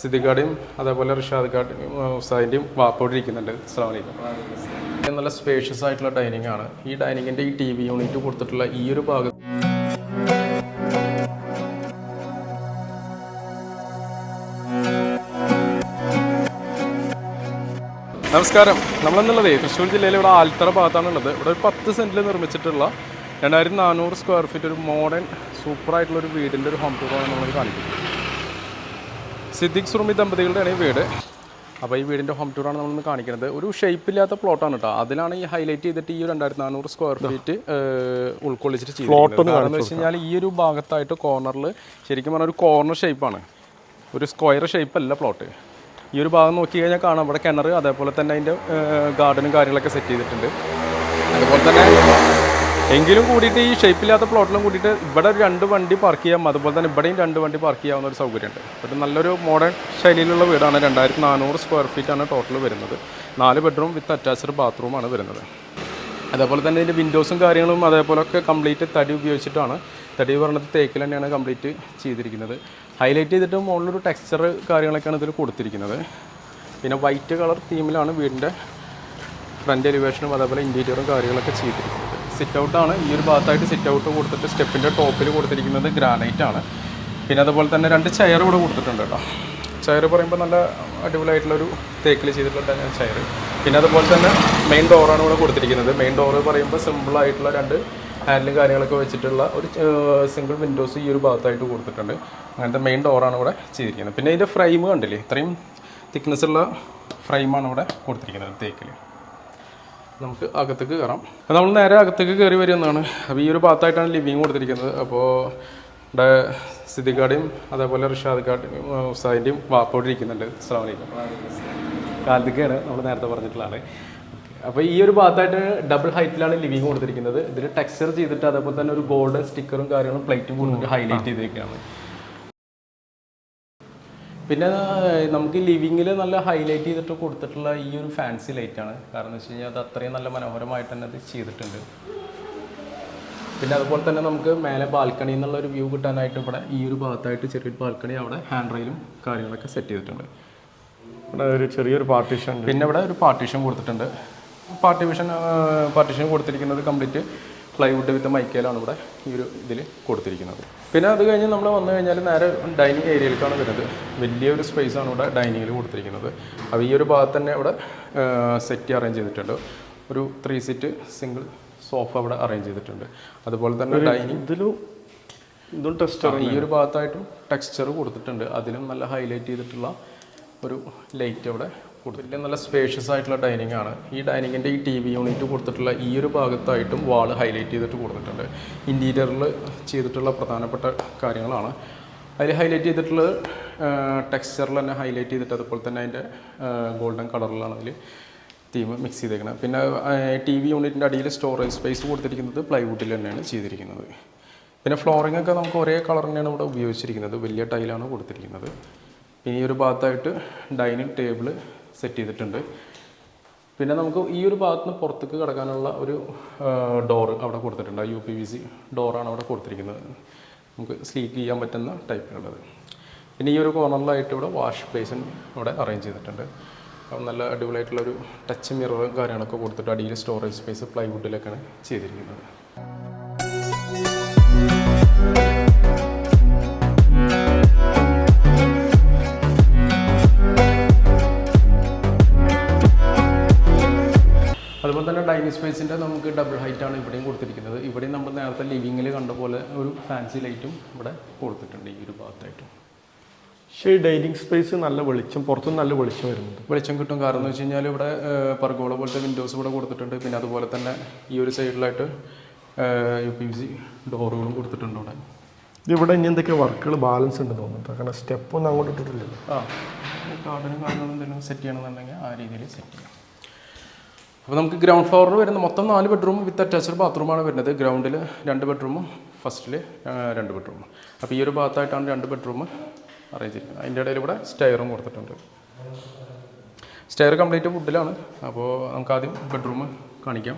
സിദ്ദിഖാടെയും അതേപോലെ റിഷാദ് ഖാടെയും ഉസ്താദിന്റെയും വാപ്പോടെ ഇരിക്കുന്നുണ്ട്. അസ്സാം വലൈക്കും നല്ല സ്പേഷ്യസ് ആയിട്ടുള്ള ഡൈനിങ് ആണ്. ഈ ഡൈനിങ്ങിന്റെ ഈ ടി വി യൂണിറ്റ് കൊടുത്തിട്ടുള്ള ഈ ഒരു ഭാഗം നമസ്കാരം. നമ്മളെന്നുള്ളത് തൃശ്ശൂർ ജില്ലയിൽ ഇവിടെ ആൽത്തറ ഭാഗത്താണുള്ളത്. ഇവിടെ ഒരു പത്ത് സെന്റിൽ നിർമ്മിച്ചിട്ടുള്ള രണ്ടായിരത്തി നാനൂറ് സ്ക്വയർ ഫീറ്റ് ഒരു മോഡേൺ സൂപ്പറായിട്ടുള്ള ഒരു വീടിന്റെ ഒരു ഹോം ടൂർ ആണ് നമ്മൾ കാണിക്കുന്നത്. സിദ്ദിഖ് സുറുമി ദമ്പതികളുടെയാണ് ഈ വീട്. അപ്പോൾ ഈ വീടിന്റെ ഹോം ടൂറാണ് നമ്മളിന്ന് കാണിക്കുന്നത്. ഒരു ഷേപ്പ് ഇല്ലാത്ത പ്ലോട്ടാണ് കേട്ടോ അതിലാണ് ഈ ഹൈലൈറ്റ് ചെയ്തിട്ട് ഈ രണ്ടായിരത്തി നാനൂറ് സ്ക്വയർ ഫീറ്റ് ഉൾക്കൊള്ളിച്ചിട്ട് ചെയ്യുന്നത് കാരണം എന്ന് വെച്ച് കഴിഞ്ഞാൽ ഈ ഒരു ഭാഗത്തായിട്ട് കോർണറിൽ ശരിക്കും പറഞ്ഞാൽ ഒരു കോർണർ ഷേപ്പാണ് ഒരു സ്ക്വയർ ഷേപ്പ് അല്ല പ്ലോട്ട് ഈ ഒരു ഭാഗം നോക്കി കഴിഞ്ഞാൽ കാണാം. ഇവിടെ കിണർ അതേപോലെ തന്നെ അതിന്റെ ഗാർഡനും കാര്യങ്ങളൊക്കെ സെറ്റ് ചെയ്തിട്ടുണ്ട്. അതുപോലെ തന്നെ എങ്കിലും കൂടിയിട്ട് ഈ ഷേപ്പില്ലാത്ത പ്ലോട്ടിലും കൂടിയിട്ട് ഇവിടെ ഒരു രണ്ട് വണ്ടി പാർക്ക് ചെയ്യാം. അതുപോലെ തന്നെ ഇവിടെയും രണ്ട് വണ്ടി പാർക്ക് ചെയ്യാവുന്ന ഒരു സൗകര്യമുണ്ട്. ഒരു നല്ലൊരു മോഡേൺ ശൈലിയിലുള്ള വീടാണ്. രണ്ടായിരത്തി നാനൂറ് സ്ക്വയർ ഫീറ്റ് ആണ് ടോട്ടൽ വരുന്നത്. നാല് ബെഡ്റൂം വിത്ത് അറ്റാച്ച്ഡ് ബാത്റൂമാണ് വരുന്നത്. അതേപോലെ തന്നെ ഇതിന്റെ വിൻഡോസും കാര്യങ്ങളും അതേപോലെയൊക്കെ കംപ്ലീറ്റ് തടി ഉപയോഗിച്ചിട്ടാണ് തടി പറഞ്ഞത് തേക്കിൽ തന്നെയാണ് കംപ്ലീറ്റ് ചെയ്തിരിക്കുന്നത്. ഹൈലൈറ്റ് ചെയ്തിട്ട് മുകളിലൊരു ടെക്സ്ചർ കാര്യങ്ങളൊക്കെയാണ് ഇതിൽ കൊടുത്തിരിക്കുന്നത്. പിന്നെ വൈറ്റ് കളർ തീമിലാണ് വീടിന്റെ ഫ്രണ്ട് എലിവേഷനും അതേപോലെ ഇന്റീരിയറും കാര്യങ്ങളൊക്കെ ചെയ്തിരിക്കുന്നത്. സിറ്റ് ഔട്ടാണ് ഈ ഒരു ഭാഗത്തായിട്ട് സിറ്റ് ഔട്ട് കൊടുത്തിട്ട് സ്റ്റെപ്പിന്റെ ടോപ്പിൽ കൊടുത്തിരിക്കുന്നത് ഗ്രാനൈറ്റ് ആണ്. പിന്നെ അതുപോലെ തന്നെ രണ്ട് ചെയർ ഇവിടെ കൊടുത്തിട്ടുണ്ട് കേട്ടോ. ചെയർ പറയുമ്പോൾ നല്ല അടിപൊളിയായിട്ടുള്ളൊരു തേക്കിൽ ചെയ്തിട്ടുള്ള ചെയർ പിന്നെ അതുപോലെ തന്നെ മെയിൻ ഡോറാണ് ഇവിടെ കൊടുത്തിരിക്കുന്നത്. മെയിൻ ഡോറ് പറയുമ്പോൾ സിമ്പിളായിട്ടുള്ള രണ്ട് ഹാൻഡിലും കാര്യങ്ങളൊക്കെ വെച്ചിട്ടുള്ള ഒരു സിംഗിൾ വിൻഡോസ് ഈ ഒരു ഭാഗത്തായിട്ട് കൊടുത്തിട്ടുണ്ട്. അങ്ങനത്തെ മെയിൻ ഡോറാണ് ഇവിടെ ചെയ്തിരിക്കുന്നത്. പിന്നെ ഇതിന്റെ ഫ്രെയിം കണ്ടില്ലേ? ഇത്രയും തിക്നെസ്സുള്ള ഫ്രെയിമാണ് ഇവിടെ കൊടുത്തിരിക്കുന്നത് തേക്കിൽ നമുക്ക് അകത്തേക്ക് കയറാം. നമ്മൾ നേരെ അകത്തേക്ക് കയറി വരുന്നതാണ്. അപ്പോൾ ഈ ഒരു ഭാഗത്തായിട്ടാണ് ലിവിങ് കൊടുത്തിരിക്കുന്നത്. അപ്പോൾ ഇവിടെ സിദ്ദിഖാടെയും അതേപോലെ റിഷാദ് ഖാടെയും ഉസ്താദിന്റെയും വാപ്പോടെ ഇരിക്കുന്നുണ്ട്. അസ്സാം വലൈക്കും കാലത്തേക്കാണ് നമ്മൾ നേരത്തെ പറഞ്ഞിട്ടുള്ളതാണ് അപ്പോൾ ഈ ഒരു ഭാഗത്തായിട്ട് ഡബിൾ ഹൈറ്റിലാണ് ലിവിങ് കൊടുത്തിരിക്കുന്നത്. ഇതിൽ ടെക്സ്ചർ ചെയ്തിട്ട് അതേപോലെ തന്നെ ഒരു ഗോൾഡൻ സ്റ്റിക്കറും കാര്യങ്ങളും പ്ലേറ്റും കൊടുത്തിട്ട് ഹൈലൈറ്റ് ചെയ്തിരിക്കുകയാണ് പിന്നെ നമുക്ക് ലിവിങ്ങിൽ നല്ല ഹൈലൈറ്റ് ചെയ്തിട്ട് കൊടുത്തിട്ടുള്ള ഈ ഒരു ഫാൻസി ലൈറ്റാണ് കാരണം എന്ന് വെച്ച് കഴിഞ്ഞാൽ അത് അത്രയും നല്ല മനോഹരമായിട്ട് തന്നെ അത് ചെയ്തിട്ടുണ്ട്. പിന്നെ അതുപോലെ തന്നെ നമുക്ക് മേലെ ബാൽക്കണി എന്നുള്ള ഒരു വ്യൂ കിട്ടാനായിട്ട് ഇവിടെ ഈ ഒരു ഭാഗത്തായിട്ട് ചെറിയൊരു ബാൽക്കണി അവിടെ ഹാൻഡ് റെയിലും കാര്യങ്ങളൊക്കെ സെറ്റ് ചെയ്തിട്ടുണ്ട്. ഇവിടെ ഒരു ചെറിയൊരു പാർട്ടീഷൻ പിന്നെ ഇവിടെ ഒരു പാർട്ടീഷൻ കൊടുത്തിട്ടുണ്ട്. പാർട്ടീഷൻ പാർട്ടീഷൻ കൊടുത്തിരിക്കുന്നത് കംപ്ലീറ്റ് പ്ലൈവുഡ് വിത്ത് മൈക്കയിലാണ് ഇവിടെ ഈ ഒരു ഇതിൽ കൊടുത്തിരിക്കുന്നത്. പിന്നെ അത് കഴിഞ്ഞ് നമ്മൾ വന്നു കഴിഞ്ഞാൽ നേരെ ഡൈനിങ് ഏരിയയിലേക്കാണ് വരുന്നത്. വലിയൊരു സ്പേസ് ആണ് ഇവിടെ ഡൈനിങ്ങിൽ കൊടുത്തിരിക്കുന്നത്. അപ്പോൾ ഈ ഒരു ഭാഗത്ത് തന്നെ ഇവിടെ സെറ്റ് അറേഞ്ച് ചെയ്തിട്ടുണ്ട്. ഒരു ത്രീ സീറ്റ് സിംഗിൾ സോഫ അവിടെ അറേഞ്ച് ചെയ്തിട്ടുണ്ട്. അതുപോലെ തന്നെ ഡൈനിങ് ഇതിലും ഇതും ടെക്സ്ചർ ഈ ഒരു ഭാഗത്തായിട്ടും ടെക്സ്ചർ കൊടുത്തിട്ടുണ്ട്. അതിലും നല്ല ഹൈലൈറ്റ് ചെയ്തിട്ടുള്ള ഒരു ലൈറ്റ് അവിടെ കൊടുത്തില്ല നല്ല സ്പേഷ്യസ് ആയിട്ടുള്ള ഡൈനിങ് ആണ്. ഈ ഡൈനിങ്ങിന്റെ ഈ ടി വി യൂണിറ്റ് കൊടുത്തിട്ടുള്ള ഈ ഒരു ഭാഗത്തായിട്ടും വാൾ ഹൈലൈറ്റ് ചെയ്തിട്ട് കൊടുത്തിട്ടുണ്ട്. ഇന്റീരിയറിൽ ചെയ്തിട്ടുള്ള പ്രധാനപ്പെട്ട കാര്യങ്ങളാണ്. അതിൽ ഹൈലൈറ്റ് ചെയ്തിട്ടുള്ള ടെക്സ്ചറിൽ തന്നെ ഹൈലൈറ്റ് ചെയ്തിട്ട് അതുപോലെ തന്നെ അതിന്റെ ഗോൾഡൻ കളറിലാണ് അതിൽ തീം മിക്സ് ചെയ്തേക്കുന്നത് പിന്നെ ടി വി യൂണിറ്റിന്റെ അടിയിൽ സ്റ്റോറേജ് സ്പേസ് കൊടുത്തിരിക്കുന്നത് പ്ലൈവുഡിൽ തന്നെയാണ് ചെയ്തിരിക്കുന്നത്. പിന്നെ ഫ്ലോറിംഗ് ഒക്കെ നമുക്ക് ഒരേ കളർ തന്നെയാണ് ഇവിടെ ഉപയോഗിച്ചിരിക്കുന്നത്. വലിയ ടൈലാണ് കൊടുത്തിരിക്കുന്നത്. പിന്നെ ഈ ഒരു ഭാഗത്തായിട്ട് ഡൈനിങ് ടേബിൾ സെറ്റ് ചെയ്തിട്ടുണ്ട്. പിന്നെ നമുക്ക് ഈ ഒരു ഭാഗത്ത് നിന്ന് പുറത്തേക്ക് കിടക്കാനുള്ള ഒരു ഡോർ അവിടെ കൊടുത്തിട്ടുണ്ട്. യു പി വി സി ഡോറാണ് അവിടെ കൊടുത്തിരിക്കുന്നത്. നമുക്ക് സ്ലീക്ക് ചെയ്യാൻ പറ്റുന്ന ടൈപ്പിലുള്ളത് പിന്നെ ഈ ഒരു കോർണറിലായിട്ട് ഇവിടെ വാഷ് ബേസിൻ ഇവിടെ അറേഞ്ച് ചെയ്തിട്ടുണ്ട്. നല്ല അടിപൊളിയായിട്ടുള്ളൊരു ടച്ച് മിററും കാര്യങ്ങളൊക്കെ കൊടുത്തിട്ട് അടിയിൽ സ്റ്റോറേജ് സ്പേസ് പ്ലൈവുഡിലൊക്കെയാണ് ചെയ്തിരിക്കുന്നത്. ഡൈനിങ് സ്പേസിന്റെ നമുക്ക് ഡബിൾ ഹൈറ്റ് ആണ് ഇവിടെയും കൊടുത്തിരിക്കുന്നത്. ഇവിടെയും നമ്മൾ നേരത്തെ ലിവിങ്ങിൽ കണ്ട പോലെ ഒരു ഫാൻസി ലൈറ്റും ഇവിടെ കൊടുത്തിട്ടുണ്ട് ഈ ഒരു ഭാഗത്തായിട്ടും. പക്ഷേ ഈ ഡൈനിങ് സ്പേസ് നല്ല വെളിച്ചം പുറത്തും നല്ല വെളിച്ചം വരുന്നുണ്ട്. വെളിച്ചം കിട്ടും. കാരണം എന്ന് വെച്ച് കഴിഞ്ഞാൽ ഇവിടെ പർഗോള പോലത്തെ വിൻഡോസ് ഇവിടെ കൊടുത്തിട്ടുണ്ട്. പിന്നെ അതുപോലെ തന്നെ ഈ ഒരു സൈഡിലായിട്ട് യു പി സി ഡോറുകളും കൊടുത്തിട്ടുണ്ട് ഇവിടെ. ഇത് ഇവിടെ ഇനി എന്തൊക്കെ വർക്കുകൾ ബാലൻസ് ഉണ്ട് തോന്നുന്നുണ്ട്. കാരണം സ്റ്റെപ്പൊന്നും അങ്ങോട്ട് ഇട്ടിട്ടില്ലല്ലോ. ആ ഗാർഡനും കാര്യങ്ങളും എന്തെങ്കിലും സെറ്റ് ചെയ്യണമെന്നുണ്ടെങ്കിൽ ആ രീതിയിൽ സെറ്റ് ചെയ്യാം. അപ്പോൾ നമുക്ക് ഗ്രൗണ്ട് ഫ്ലോറിൽ വരുന്ന മൊത്തം നാല് ബെഡ്റൂം വിത്ത് അറ്റാച്ച്ഡ് ബാത്റൂമാണ് വരുന്നത്. ഗ്രൗണ്ടിൽ രണ്ട് ബെഡ്റൂമും ഫസ്റ്റിൽ രണ്ട് ബെഡ്റൂമും അപ്പോൾ ഈ ഒരു ഭാഗത്തായിട്ടാണ് രണ്ട് ബെഡ്റൂം അറേഞ്ച് ചെയ്തിരിക്കുന്നത് അതിന്റെ ഇടയിൽ ഇവിടെ സ്റ്റെയറും കൊടുത്തിട്ടുണ്ട്. സ്റ്റെയർ കംപ്ലീറ്റ് വുഡിലാണ് അപ്പോൾ നമുക്ക് ആദ്യം ബെഡ്റൂം കാണിക്കാം.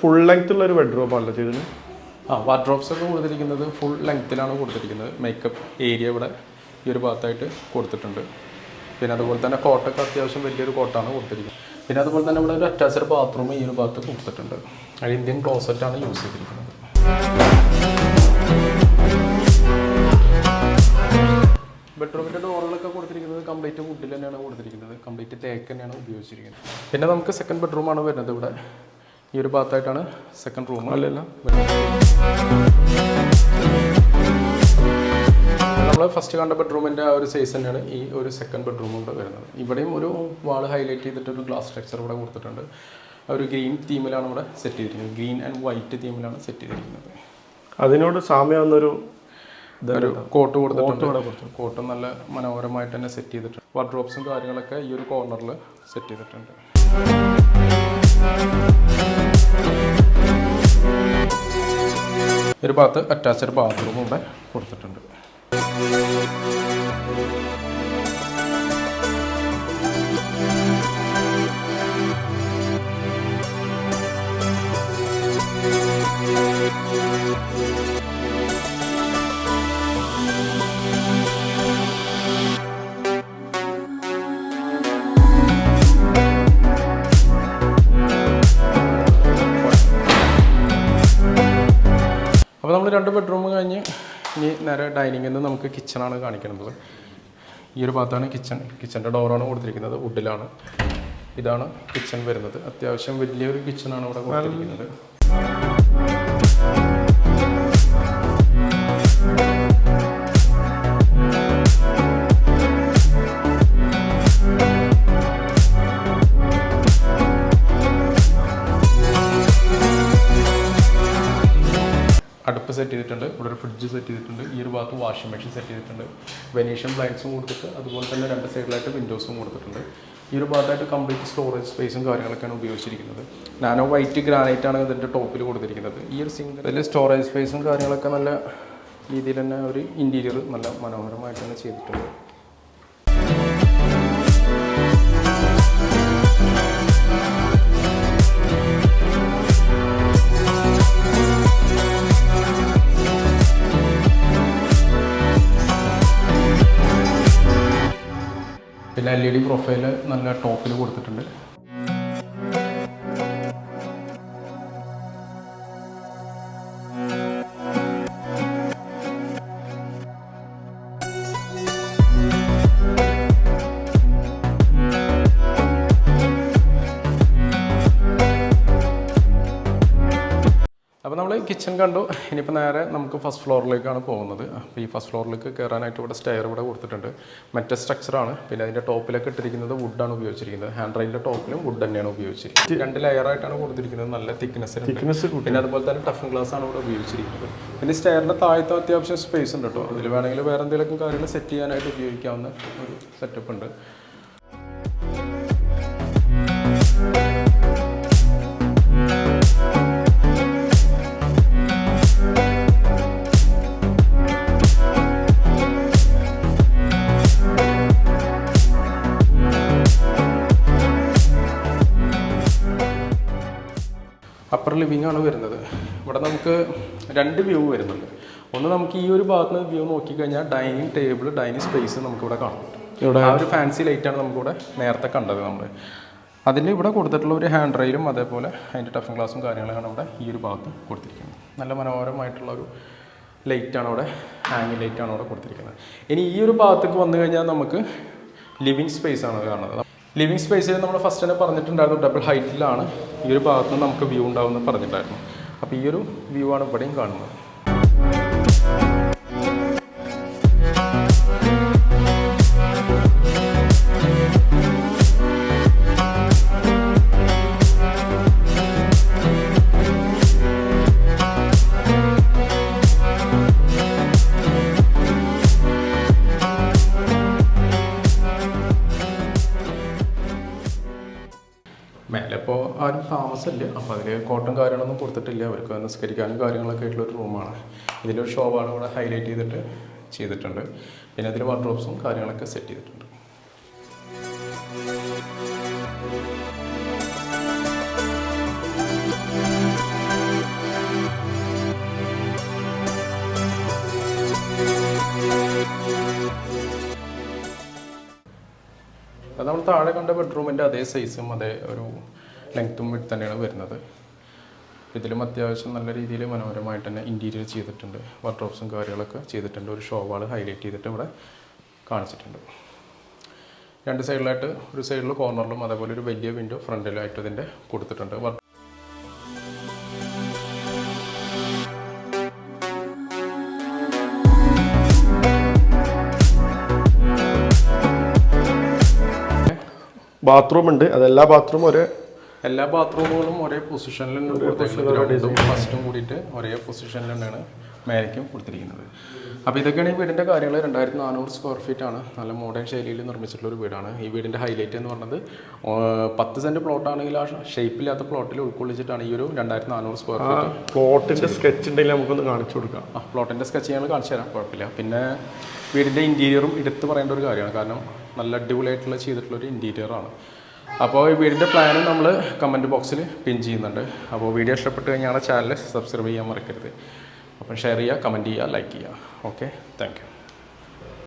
ഫുൾ ലെങ്ത് ഉള്ള ഒരു ബെഡ്റൂം ആണല്ലോ ചെയ്തത്? ആ വാർഡ്രോപ്സ് ഒക്കെ കൊടുത്തിരിക്കുന്നത് ഫുൾ ലെങ്ത്തിലാണ് കൊടുത്തിരിക്കുന്നത്. മേക്കപ്പ് ഏരിയ ഇവിടെ ഈ ഒരു ഭാഗത്തായിട്ട് കൊടുത്തിട്ടുണ്ട്. പിന്നെ അതുപോലെ തന്നെ കോട്ടൊക്കെ അത്യാവശ്യം വലിയൊരു കോട്ടാണ് കൊടുത്തിരിക്കുന്നത്. പിന്നെ അതുപോലെ തന്നെ ഇവിടെ ഒരു അറ്റാച്ച്ഡ് ബാത്റൂം ഈ ഒരു ഭാഗത്ത് കൊടുത്തിട്ടുണ്ട്. അത് ഇന്ത്യൻ ക്ലോസറ്റാണ് യൂസ് ചെയ്തിരിക്കുന്നത്. ബെഡ്റൂമിന്റെ ഡോറുകളൊക്കെ കൊടുത്തിരിക്കുന്നത് കംപ്ലീറ്റ് വുഡിൽ തന്നെയാണ് കൊടുത്തിരിക്കുന്നത്. കംപ്ലീറ്റ് തേക്ക് തന്നെയാണ് ഉപയോഗിച്ചിരിക്കുന്നത്. പിന്നെ നമുക്ക് സെക്കൻഡ് ബെഡ്റൂമാണ് വരുന്നത് ഇവിടെ. ഈ ഒരു ഭാഗത്തായിട്ടാണ് സെക്കൻഡ് റൂം അല്ലല്ല. നമ്മൾ ഫസ്റ്റ് കണ്ട ബെഡ്റൂമിന്റെ ആ ഒരു സൈസ് തന്നെയാണ് ഈ ഒരു സെക്കൻഡ് ബെഡ്റൂം ഇവിടെ വരുന്നത്. ഇവിടെയും ഒരു വാൾ ഹൈലൈറ്റ് ചെയ്തിട്ട് ഒരു ഗ്ലാസ് സ്ട്രക്ചർ ഇവിടെ കൊടുത്തിട്ടുണ്ട്. ഒരു ഗ്രീൻ തീമിലാണ് ഇവിടെ സെറ്റ് ചെയ്തിരിക്കുന്നത്. ഗ്രീൻ ആൻഡ് വൈറ്റ് തീമിലാണ് സെറ്റ് ചെയ്തിരിക്കുന്നത്. അതിനോട് സാമ്യമാവുന്നൊരു ഒരു കോട്ട് കൊടുത്തിട്ടുണ്ട്. കോട്ട് നല്ല മനോഹരമായിട്ട് തന്നെ സെറ്റ് ചെയ്തിട്ടുണ്ട്. വാർഡ്രോപ്സും കാര്യങ്ങളൊക്കെ ഈ ഒരു കോർണറിൽ സെറ്റ് ചെയ്തിട്ടുണ്ട്. ഒരു ഭാഗത്ത് അറ്റാച്ച്ഡ് ബാത്റൂം ഇവിടെ കൊടുത്തിട്ടുണ്ട്. രണ്ട് ബെഡ്റൂം കഴിഞ്ഞ് ഇനി നേരെ ഡൈനിങ്ങിൽ നിന്ന് നമുക്ക് കിച്ചണാണ് കാണിക്കുന്നത്. ഈ ഒരു ഭാഗത്താണ് കിച്ചൺ കിച്ചന്റെ ഡോറാണ് കൊടുത്തിരിക്കുന്നത് വുഡിലാണ് ഇതാണ് കിച്ചൺ വരുന്നത്. അത്യാവശ്യം വലിയൊരു കിച്ചണാണ് ഇവിടെ കൊടുത്തിരിക്കുന്നത്. അടുപ്പ് സെറ്റ് ചെയ്തിട്ടുണ്ട്. ഇവിടെ ഒരു ഫ്രിഡ്ജ് സെറ്റ് ചെയ്തിട്ടുണ്ട്. ഈ ഒരു ഭാഗത്ത് വാഷിംഗ് മെഷീൻ സെറ്റ് ചെയ്തിട്ടുണ്ട്. വെനീഷ്യൻ ബ്ലൈൻസും കൊടുത്തിട്ട് അതുപോലെ തന്നെ രണ്ട് സൈഡിലായിട്ട് വിൻഡോസും കൊടുത്തിട്ടുണ്ട്. ഈ ഒരു ഭാഗത്തായിട്ട് കംപ്ലീറ്റ് സ്റ്റോറേജ് സ്പേസും കാര്യങ്ങളൊക്കെയാണ് ഉപയോഗിച്ചിരിക്കുന്നത്. നാനോ വൈറ്റ് ഗ്രാനൈറ്റ് ആണ് ഇതിന്റെ ടോപ്പിൽ കൊടുത്തിരിക്കുന്നത്. ഈ ഒരു സിംഗിൾ സ്റ്റോറേജ് സ്പേസും കാര്യങ്ങളൊക്കെ നല്ല രീതിയിൽ തന്നെ ഒരു ഇന്റീരിയർ നല്ല മനോഹരമായിട്ട് തന്നെ ചെയ്തിട്ടുണ്ട് പിന്നെ എൽ ഇ ഡി പ്രൊഫൈൽ നല്ല ടോപ്പിൽ കൊടുത്തിട്ടുണ്ട്. കിച്ചൺ കണ്ടു. ഇനിയിപ്പോൾ നേരെ നമുക്ക് ഫസ്റ്റ് ഫ്ലോറിലേക്കാണ് പോകുന്നത്. അപ്പോൾ ഈ ഫസ്റ്റ് ഫ്ലോറിലേക്ക് കയറാനായിട്ട് ഇവിടെ സ്റ്റെയർ ഇവിടെ കൊടുത്തിട്ടുണ്ട്. മറ്റേ സ്ട്രക്ചറാണ് പിന്നെ അതിന്റെ ടോപ്പിലൊക്കെ ഇട്ടിരിക്കുന്നത് വുഡാണ് ഉപയോഗിച്ചിരിക്കുന്നത്. ഹാൻഡ് റൈലിന്റെ ടോപ്പിലും വുഡ് തന്നെയാണ് ഉപയോഗിച്ചിരിക്കുന്നത്. രണ്ട് ലെയറായിട്ടാണ് കൊടുത്തിരിക്കുന്നത്. നല്ല തിക്നെസ് തിക്നെസ് പിന്നെ അതുപോലെ തന്നെ ടഫ് ഗ്ലാസ് ആണ് ഇവിടെ ഉപയോഗിച്ചിരിക്കുന്നത്. പിന്നെ സ്റ്റെയറിന്റെ താഴത്തെ അത്യാവശ്യം സ്പേസ് ഉണ്ട് കേട്ടോ. അതിൽ വേണമെങ്കിൽ വേറെ എന്തെങ്കിലുമൊക്കെ കാര്യങ്ങൾ സെറ്റ് ചെയ്യാനായിട്ട് ഉപയോഗിക്കാവുന്ന ഒരു സെറ്റപ്പ് ഉണ്ട്. ആണ് വരുന്നത്. ഇവിടെ നമുക്ക് രണ്ട് വ്യൂ വരുന്നുണ്ട്. ഒന്ന് നമുക്ക് ഈ ഒരു ഭാഗത്ത് നിന്ന് വ്യൂ നോക്കിക്കഴിഞ്ഞാൽ ഡൈനിങ് ടേബിൾ ഡൈനിങ് സ്പേസ് നമുക്കിവിടെ കാണാം ഇവിടെ ആ ഒരു ഫാൻസി ലൈറ്റാണ് നമുക്കിവിടെ നേരത്തെ കണ്ടത് നമ്മൾ അതിൽ ഇവിടെ കൊടുത്തിട്ടുള്ള ഒരു ഹാൻഡ് റെയിലും അതേപോലെ അതിന്റെ ടഫൻ ഗ്ലാസും കാര്യങ്ങളാണ് ഇവിടെ ഈ ഒരു ഭാഗത്ത് കൊടുത്തിരിക്കുന്നത്. നല്ല മനോഹരമായിട്ടുള്ള ഒരു ലൈറ്റാണ് അവിടെ ഹാങ്ങിങ് ലൈറ്റാണ് അവിടെ കൊടുത്തിരിക്കുന്നത്. ഇനി ഈ ഒരു ഭാഗത്തേക്ക് വന്നു കഴിഞ്ഞാൽ നമുക്ക് ലിവിങ് സ്പേസ് ആണ് കാണുന്നത്. ലിവിങ് സ്പേസിൽ നമ്മൾ ഫസ്റ്റ് തന്നെ പറഞ്ഞിട്ടുണ്ടായിരുന്നു ഡബിൾ ഹൈറ്റിലാണ് ഈ ഒരു ഭാഗത്ത് നമുക്ക് വ്യൂ ഉണ്ടാവുമെന്ന് പറഞ്ഞിട്ടുണ്ടായിരുന്നു. അപ്പോൾ ഈ ഒരു വ്യൂ ആണ് ഇവിടെയും കാണുന്നത്. ക്ലാസ്സല്ല. അപ്പോൾ അതിൽ കോട്ടും കാര്യങ്ങളൊന്നും കൊടുത്തിട്ടില്ല. അവർക്ക് നിസ്കരിക്കാനും കാര്യങ്ങളൊക്കെ ആയിട്ടുള്ള ഒരു റൂമാണ് ഇതിലൊരു ഷോവാണ് ഇവിടെ ഹൈലൈറ്റ് ചെയ്തിട്ട് ചെയ്തിട്ടുണ്ട്. പിന്നെ അതിൽ വാർഡ്രോപ്സും കാര്യങ്ങളൊക്കെ സെറ്റ് ചെയ്തിട്ടുണ്ട്. നമ്മൾ താഴെ കണ്ട ബെഡ്റൂമിന്റെ അതേ സൈസും അതേ ഒരു ലെങ്ത്തും വിട്ട് തന്നെയാണ് വരുന്നത്. ഇതിലും അത്യാവശ്യം നല്ല രീതിയിൽ മനോഹരമായിട്ട് തന്നെ ഇന്റീരിയർ ചെയ്തിട്ടുണ്ട്. വാർഡ്രോപ്സും കാര്യങ്ങളൊക്കെ ചെയ്തിട്ടുണ്ട്. ഒരു ഷോ വാൾ ഹൈലൈറ്റ് ചെയ്തിട്ട് ഇവിടെ കാണിച്ചിട്ടുണ്ട്. രണ്ട് സൈഡിലായിട്ട് ഒരു സൈഡിൽ കോർണറിലും അതേപോലെ ഒരു വലിയ വിൻഡോ ഫ്രണ്ടിലായിട്ട് ഇതിന്റെ കൊടുത്തിട്ടുണ്ട്. ബാത്റൂം ഉണ്ട്. അതെല്ലാ ബാത്റൂമും ഒരേ എല്ലാ ബാത്റൂമുകളും ഒരേ പൊസിഷനിലും ഫസ്റ്റും കൂടിയിട്ട് ഒരേ പൊസിഷനിൽ തന്നെയാണ് മേലേക്കും കൊടുത്തിരിക്കുന്നത്. അപ്പോൾ ഇതൊക്കെയാണ് ഈ വീടിന്റെ കാര്യങ്ങൾ രണ്ടായിരത്തി നാനൂറ് സ്ക്വയർ ഫീറ്റ് ആണ്. നല്ല മോഡേൺ ശൈലിയിൽ നിർമ്മിച്ചിട്ടുള്ള ഒരു വീടാണ്. ഈ വീടിന്റെ ഹൈലൈറ്റ് എന്ന് പറഞ്ഞത് പത്ത് സെന്റ് പ്ലോട്ടാണെങ്കിൽ ആ ഷേപ്പില്ലാത്ത പ്ലോട്ടിൽ ഉൾക്കൊള്ളിച്ചിട്ടാണ് ഈ ഒരു രണ്ടായിരത്തി നാനൂറ് സ്ക്വയർ ഫീറ്റ് പ്ലോട്ടിന്റെ സ്കെച്ച് ഉണ്ടെങ്കിൽ നമുക്കൊന്ന് കാണിച്ചു കൊടുക്കാം. ആ പ്ലോട്ടിന്റെ സ്കെച്ച് ഞങ്ങൾ കാണിച്ചു തരാം. കുഴപ്പമില്ല. പിന്നെ വീടിന്റെ ഇന്റീരിയറും എടുത്ത് പറയേണ്ട ഒരു കാര്യമാണ്. കാരണം നല്ല അടിപൊളിയായിട്ടുള്ള ചെയ്തിട്ടുള്ള ഒരു ഇന്റീരിയറാണ് അപ്പോൾ ഈ വീടിന്റെ പ്ലാനും നമ്മൾ കമന്റ് ബോക്സിൽ പിൻ ചെയ്യുന്നുണ്ട്. അപ്പോൾ വീഡിയോ ഇഷ്ടപ്പെട്ട് കഴിഞ്ഞാൽ ചാനൽ സബ്സ്ക്രൈബ് ചെയ്യാൻ മറക്കരുത്. അപ്പം ഷെയർ ചെയ്യുക കമന്റ് ചെയ്യുക ലൈക്ക് ചെയ്യുക. Okay thank